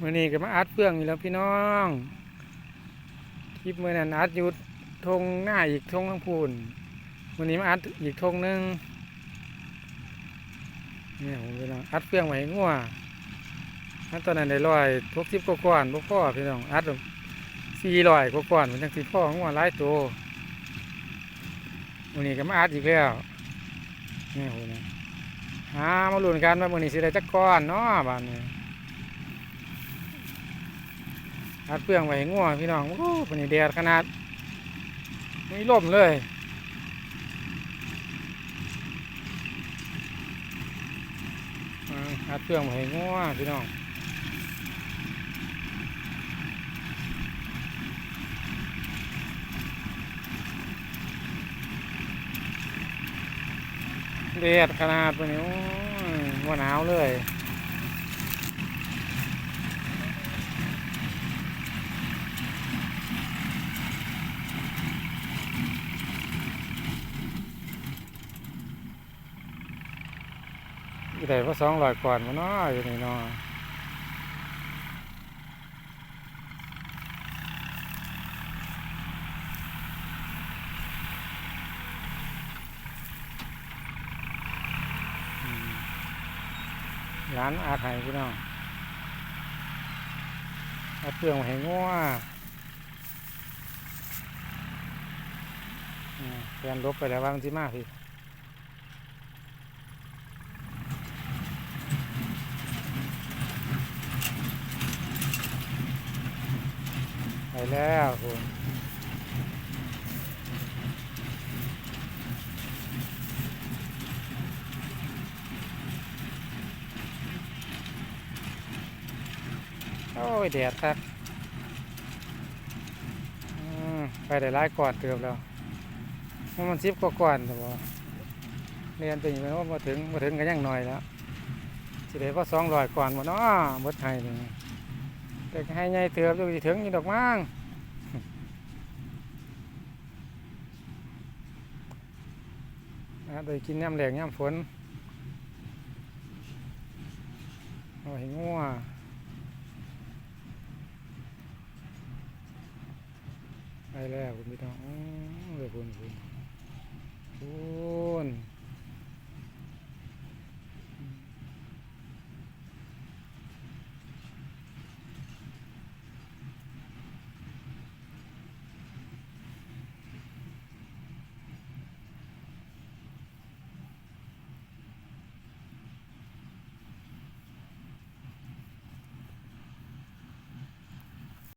มื่อนี้ก็มาอัดเฟื่องอยู่แล้วพี่น้องคลิปมื่อนั้นอัดอยู่ทงหน้าอีกทงทั้งพูนมื่อนี้มาอัดอีกทงหนึงเนี่ยผมพี่น้องอัดเฟื่องไว้ให้งัวอันตอนนั้นได้ร้อยทุกสิบกว่าก้อนบ่พอพี่น้องอัดสี่ร้อยกว่าก้อนมันจังสิพ่องัวหลายตัวมื่อนี้ก็มาอัดอีกแล้วเนี่ยผมนะหามาลุ้นกันว่ามื่อนี้สิได้จักก้อนเนาะบ้านนี้ อัดเปลืองไว้ให้ง่วพี่น้องโอ้ปนี่แดดขนาดไม่ล่มเลยอาดเปลืองไว้ให้ง่วพี่น้องแดดขนาดปนี้โอ้ว่าหนาวเลย อยู่ไหนว่าสองร้อยก่อนมาเนาะอยู่นี่นาะอืมร้านอาไทยพี่น้องเอาเครื่องมาให้งัวอืมแฟนลบไปแล้ววางที่มากพี่ แล้วคุณโอ้ยแดดครับอืมไปได้หลายก่อนเกือบแล้วว่ามันซิบกว่าก่อนแต่ว่าเรียนตัวนี้มันว่ามาถึงมาถึงกันยังหน่อยแล้วสิได้ว่าสองร้อยก่อนหมดเนาะหมดไทยนี่ แต่ก็ให้ใหญ่เติบอยู่สิถึงอยู่ดอกมั้งนะโดยกินน้ำแหลงน้ำฝนเอาให้งัวไปแล้วคุณพี่น้องอื้อเลยคุณคุณคุณ